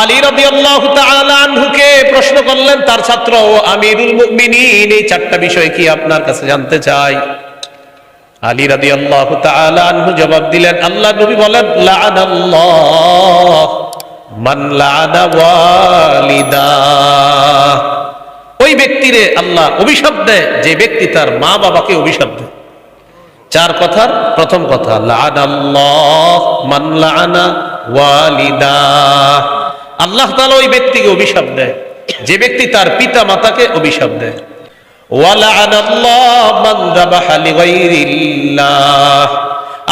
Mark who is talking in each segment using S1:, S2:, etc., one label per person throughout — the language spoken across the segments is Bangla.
S1: আলী রাদিয়াল্লাহু তাআলা আনহুকে প্রশ্ন করলেন, তার ছাত্র, ও আমিরুল মুমিনিন, এই চারটা বিষয় কি আপনার কাছে জানতে চাই? আলী রাদিয়াল্লাহু তাআলা আনহু জবাব দিলেন, আল্লাহ নবী বলেন, লাআনাল্লাহ, মান লাআনা ওয়ালিদা। ওই ব্যক্তিরে আল্লাহ অভিশাপ দেয়, যে ব্যক্তি তার মা বাবাকে অভিশাপ দেয়। চার কথার প্রথম কথা, লাআনাল্লাহ, মান লাআনা ওয়ালিদা। আল্লাহ তালা ওই ব্যক্তিকে অভিশাপ দেয়। যে ব্যক্তি তার পিতা মাতাকে অভিশাপ দেয়। মান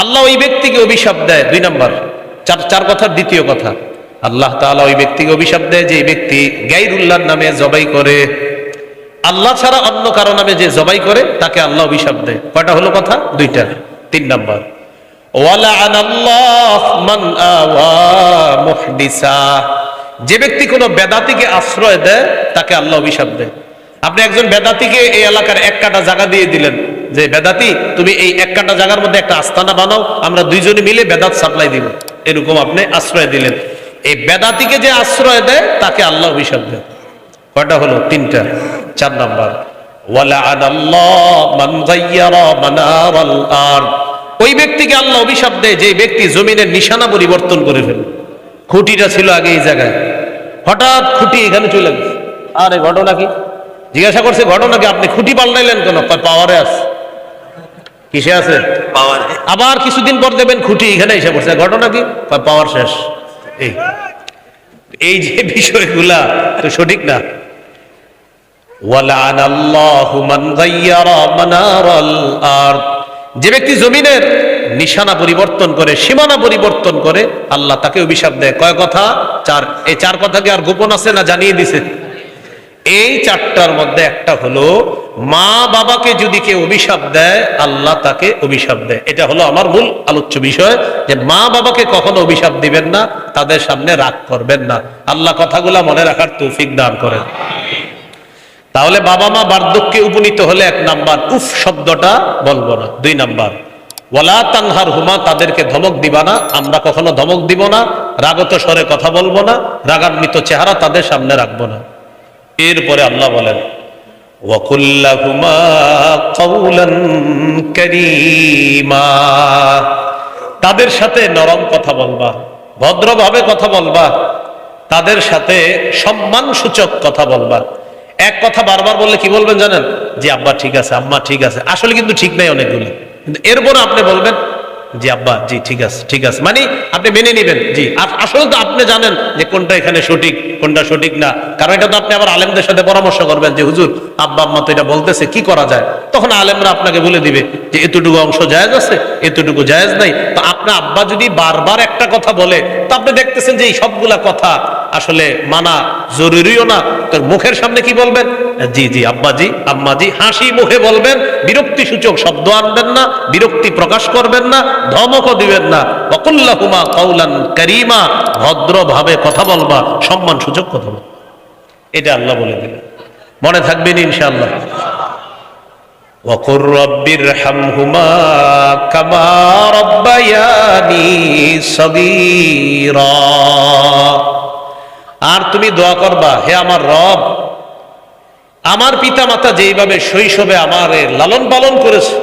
S1: আল্লাহ ওই ব্যক্তিকে অভিশাপ দেয়। দুই নম্বর, চার চার কথার দ্বিতীয় কথা। আল্লাহ তাআলা ওই ব্যক্তিকে অভিশাপ দেয় যে ব্যক্তি গাইরুল্লাহর নামে জবাই করে। আল্লাহ ছাড়া অন্য কারও নামে যে জবাই করে, তাকে আল্লাহ অভিশাপ দেয়। কয়টা হলো কথা? দুইটা। তিন নাম্বার, ওয়ালাআনাল্লাহ মান আওয়া মুহদিসা। যে ব্যক্তি কোনো বেদাতিকে আশ্রয় দেয়, তাকে আল্লাহ অভিশাপ দেয়। আপনি একজন বেদাতিকে এই এলাকার এক কাটা জায়গা দিয়ে দিলেন যে, বেদাতি, তুমি এই এক কাটা জায়গার মধ্যে একটা আস্তানা বানাও, আমরা দুইজনে মিলে বেদাত সাপ্লাই দিব। এরকম আপনি আশ্রয় দিলেন। এই বেদাতিকে যে আশ্রয় দেয়, তাকে আল্লাহ অভিশাপ দেয়। কয়টা হলো? তিনটা। চার নাম্বার। ওই ব্যক্তিকে আল্লাহ অভিশাপ দেয়, যে ব্যক্তি জমিনের নিশানা পরিবর্তন করে ফেলে। খুঁটিটা ছিল আগে এই জায়গায়। হঠাৎ খুঁটি এখানে চলে গেছে। আরে ঘটনা কি? জিজ্ঞাসা করছে ঘটনা কি? আপনি খুঁটি পাল্টাইলেন কেন? পাওয়ারে আছে কিসে আছে?
S2: পাওয়ার।
S1: আবার কিছুদিন পর দেবেন খুঁটি এখানে এসে পড়ছে। ঘটনা কি? পাওয়ার শেষ। এই এই যে বিষয়গুলা তো সঠিক না। যে ব্যক্তি জমিনের নিশানা পরিবর্তন করে, সীমানা পরিবর্তন করে আল্লাহ তাকে অভিশাপ দেয়। কয় কথা? চার, এই চার কথা কি আর গোপন আছে না জানিয়ে দিছে? এই চারটার মধ্যে একটা হলো, মা বাবাকে যদি কেউ অভিশাপ দেয়, আল্লাহ তাকে অভিশাপ দেয়। এটা হলো আমার মূল আলোচ্য বিষয় যে মা বাবাকে কখনো অভিশাপ দিবেন না, তাদের সামনে রাগ করবেন না। আল্লাহ কথাগুলা মনে রাখার তৌফিক দান করেন। তাহলে বাবা মা বার্ধক্যে উপনীত হলে এক নাম্বার, উফ শব্দটা বলব না, দুই নাম্বার। ওয়ালা তানহার হুমা, তাদেরকে ধমক দিবা না। আমরা কখনো ধমক দিব না, রাগত স্বরে কথা বলব না, রাগান্বিত চেহারা তাদের সামনে রাখব না। এরপরে আল্লাহ বলেন, ওয়াকুল্লাহুমা কওলান কারীমা। তাদের সাথে নরম কথা বলবা, ভদ্রভাবে কথা বলবা, তাদের সাথে সম্মান সূচক কথা বলবা। এক কথা বারবার বললে কি বলবেন জানেন? যে, আব্বা, ঠিক আছে, আম্মা, ঠিক আছে। আসলে কিন্তু ঠিক নাই অনেকগুলো। কিন্তু এরপর আপনি বলবেন, জি আব্বা, জি, ঠিক আছে ঠিক আছে। মানে আপনি মেনে নেবেন, জি আসলে তো আপনি জানেন যে কোনটা এখানে সঠিক, কোনটা সঠিক না। কারণ এটা তো আপনি আবার আলেমদের সাথে পরামর্শ করবেন যে, হুজুর, আব্বা, আম্মা তো এটা বলতেছে, কি করা যায়? তখন আলেমরা আপনাকে বলে দিবে যে, এতটুকু অংশ জায়েজ আছে, এতটুকু জায়েজ নাই। তো আপনার আব্বা যদি বারবার একটা কথা বলে, তো আপনি দেখতেছেন যে, এই সবগুলা কথা আসলে মানা জরুরিও না তোর মুখের সামনে কি বলবেন জি জি আব্বাজি আম্মাজি হাসি মুখে বলবেন বিরক্তি সূচক শব্দ আনবেন না বিরক্তি প্রকাশ করবেন না ধমকও দিবেন না বকুল্লাহুমা কৌলান করিমা ভদ্রভাবে কথা বলবা সম্মান সূচক কথা বলবা এটা আল্লাহ বলে দিলেন মনে থাকবেন ইনশাআল্লাহ وقل رب ارحمهما كما ربياني صغيرا আর তুমি দোয়া করবা হে আমার রব আমার পিতা মাতা যেইভাবে শৈশবে আমার লালন পালন করেছে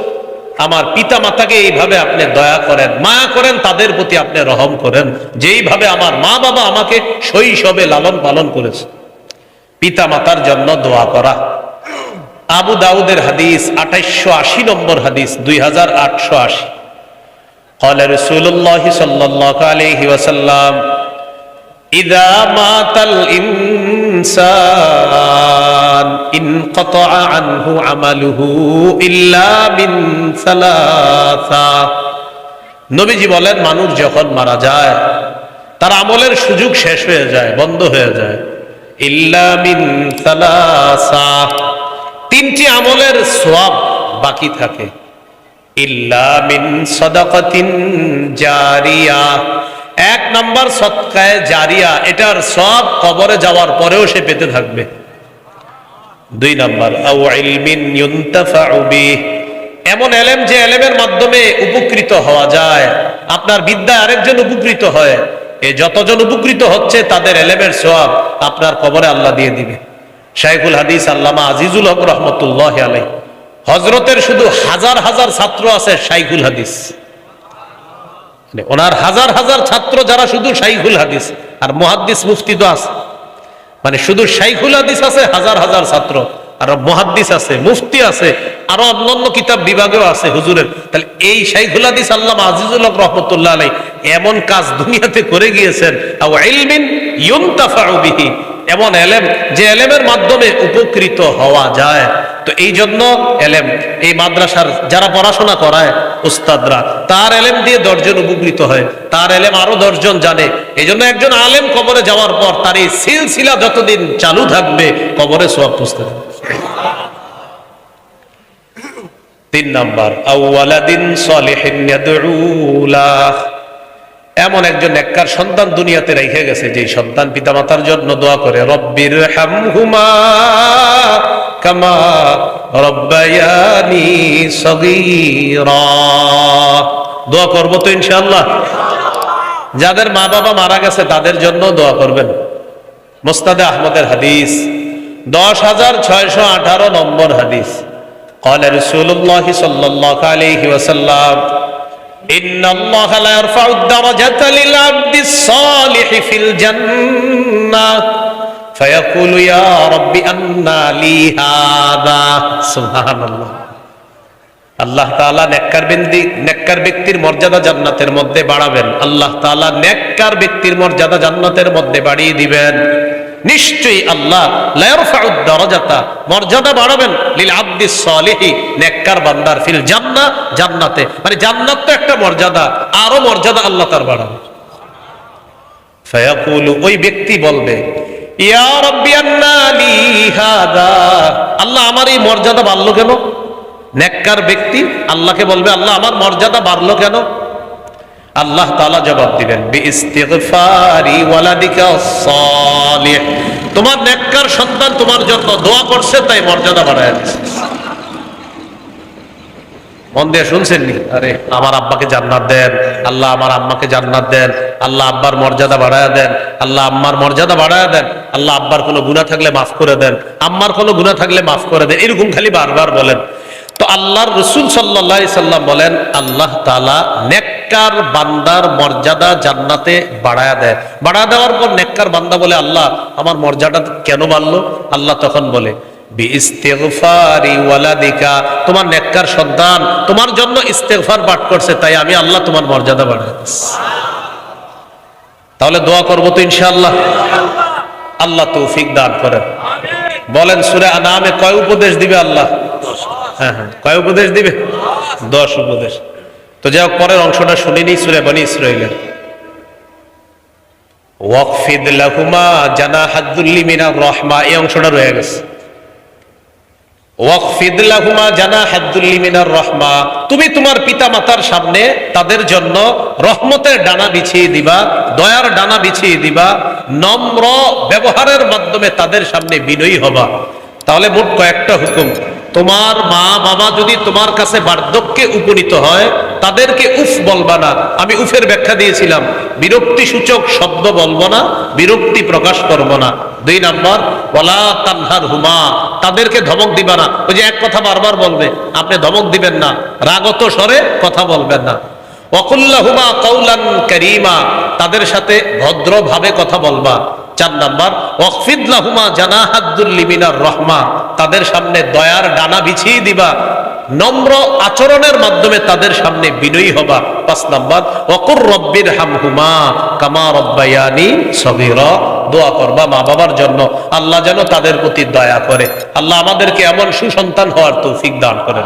S1: আমার পিতা মাতাকে এইভাবে আপনি দয়া করেন মায়া করেন তাদের প্রতি আপনি রহম করেন যেইভাবে আমার মা বাবা আমাকে শৈশবে লালন পালন করেছে পিতা মাতার জন্য দোয়া করা আবু দাউদের হাদিস আঠাইশো আশি নম্বর হাদিস দুই হাজার আটশো আশি قال رسول الله صلى الله عليه وسلم ইদা মাতাল ইনসান, ইন কতআ আনহু আমালুহু ইল্লা মিন সালাসা। নবীজি বলেন, মানুষ যখন মারা যায়, তার আমলের সুযোগ শেষ হয়ে যায়, বন্ধ হয়ে যায়। ইল্লা মিন সালাসা। তিনটি আমলের সওয়াব বাকি থাকে। ইল্লা মিন সাদাকাতিন জারিয়া। এক নাম্বার সৎকায় জারিয়া, এটার সব কবরে যাওয়ার পরেও সে পেতে থাকবে। দুই নাম্বার এমন এলেম যে এলেমের মাধ্যমে উপকৃত হওয়া যায়, আপনার বিদ্যা আরেকজন উপকৃত হয়, এ যতজন উপকৃত হচ্ছে তাদের এলেমের সোয়াব আপনার কবরে আল্লাহ দিয়ে দিবে। শাইখুল হাদিস আল্লামা আজিজুল হক রহমতুল্লাহ আলাই হজরতের শুধু হাজার হাজার ছাত্র আছে শাইখুল হাদিস। ওনার হাজার হাজার ছাত্র যারা শুধু শাইখুল হাদিস, আর মহাদ্দিস মুফতি তো আছে। মানে শুধু শাইখুল হাদিস আছে, হাজার হাজার ছাত্র। আর মহাদ্দিস আছে, মুফতি আছে, আরও অন্যান্য কিতাব বিভাগেও আছে হুজুরের। তাহলে এই শাইখুল হাদিস আল্লাহ আজিজুল হক রহমতুল্লাহ আলাই এমন কাজ দুনিয়াতে করে গিয়েছেন এমন এলেম, যে এলেমের মাধ্যমে উপকৃত হওয়া যায়। তো এই জন্য এলেম, এই মাদ্রাসার যারা পড়াশোনা করায় উস্তাদরা, তার এলেম দিয়ে দশজন উপকৃত হয়, তার এলেম আরও দশজন জানে। এই জন্য একজন আলেম কবরে যাওয়ার পর তার এই সিলসিলা যতদিন চালু থাকবে, কবরে সব পুষতে তিন নাম্বার আউয়ালাদিন সলিহিন এমন একজন নেককার সন্তান দুনিয়াতে রেখে গেছে যে সন্তান পিতামাতার জন্য দোয়া করে রব্বির হামহুমা কামা রব্বায়ানি সগীরা দোয়া করব তো ইনশাআল্লাহ যাদের মা বাবা মারা গেছে তাদের জন্য দোয়া করবেন মোস্তাদে আহমদের হাদিস দশ হাজার ছয়শো আঠারো নম্বর হাদিস قال رسول الله صلى الله عليه وسلم إن الله لا يرفع الدرجة للعبد الصالح في الجنة فيقول يا رب أنى لي هذا سبحان الله আল্লাহ তাআলা নেককার ব্যক্তি নেককার ব্যক্তির মর্যাদা জান্নাতের মধ্যে বাড়াবেন আল্লাহ তাআলা নেককার ব্যক্তির মর্যাদা জান্নাতের মধ্যে বাড়িয়ে দিবেন নিশ্চয়ই আল্লাহ লায়ারফাউদ দারাজাতা মর্যাদা বাড়াবেন লিল আব্দিস সালিহি নেককার বান্দার ফিল জান্নাহ জান্নাতে মানে জান্নাত তো একটা মর্যাদা আরো মর্যাদা আল্লাহ তার বাড়াবে ফায়াকুলু ওই ব্যক্তি বলবে আল্লাহ আমার এই মর্যাদা বাড়লো কেন? নেককার ব্যক্তি আল্লাহকে বলবে, আল্লাহ, আমার মর্যাদা বাড়লো কেন? আল্লাহ তালা জবাব দিবেন তোমার নেককার সন্তান তোমার জন্য দোয়া করছে, তাই মর্যাদা বাড়ায় মন দিয়ে শুনছেন নি? আরে, আমার আব্বাকে জান্নাত দেন, আল্লাহ আমার আম্মাকে জান্নাত দেন। আল্লাহ আব্বার মর্যাদা বাড়ায় দেন, আল্লাহ আম্মার মর্যাদা বাড়ায় দেন, আল্লাহ আব্বার কোনো গুনাহ থাকলে মাফ করে দেন, আম্মার কোনো গুনাহ থাকলে মাফ করে দেন, এরকম খালি বারবার বলেন। তো আল্লাহর রসুল সাল্লাহ সাল্লাম বলেন, আল্লাহ তালা নেককার বান্দার মর্যাদা জান্নাতে বাড়ায়া দেয়। বাড়া দেওয়ার পর নেককার বান্দা বলে, আল্লাহ, আমার মর্যাদা কেন বাড়লো? আল্লাহ তখন বলে তোমার নেককার সন্তান তোমার জন্য ইস্তেফার পাঠ করছে, তাই আমি আল্লাহ তোমার মর্যাদা বাড়াই। তাহলে দোয়া করব তো ইনশাআল্লাহ। আল্লাহ তৌফিক দান করেন। বলেন, সুরে নামে কয় উপদেশ দিবে আল্লাহ? হ্যাঁ হ্যাঁ। কয় উপদেশ দিবে? দশ উপদেশ। তো যাই হোক, পরের অংশটা শুনিনি, সুরে বানি ইসরাইলের ওয়াকফিদ লাহুমা জানা হাদ্দুল্লি মিনা রহমা, এই অংশটা রয়ে গেছে ওয়াকফিদ লাহুমা জানা হাদ্দুল্লি মিনার রহমা। তুমি তোমার সামনে তাদের জন্য রহমতের ডানা বিছিয়ে দিবা, দয়ার ডানা বিছিয়ে দিবা, নম্র ব্যবহারের মাধ্যমে তাদের সামনে বিনয়ী তাহলে মোট কয়েকটা হুকুম। তোমার মা, বাবা যদি তোমার কাছে বার্ধক্যে উপনীত হয়, তাদেরকে উফ বলবা না। আমি উফের ব্যাখ্যা দিয়েছিলাম। বিরক্তি সূচক শব্দ বলব না, বিরক্তি প্রকাশ করব না। দুই নাম্বার বলা তানহার হুমা, তাদেরকে ধমক দিবা না। ওই যে এক কথা বারবার বলবে, আপনি ধমক দিবেন না। রাগত স্বরে কথা বলবেন না। ওকুল্লাহুমা কৌলান করিমা, তাদের সাথে ভদ্রভাবে কথা বলবা। চার নাম্বার ওয়াকফিদলাহুমা জানাহাদ্দুল্লিমিনার রহমা। তাদের সামনে দয়ার ডানা বিছিয়ে দিবা। নম্র আচরণের মাধ্যমে তাদের সামনে বিনয়ী হবা। পাঁচ নাম্বার অকুর রব্বির হামহুমা কামা রব্বায়ানি সগীর। দোয়া করবা মা বাবার জন্য। আল্লাহ যেন তাদের প্রতি দয়া করে। আল্লাহ আমাদেরকে এমন সুসন্তান হওয়ার তৌফিক দান করেন।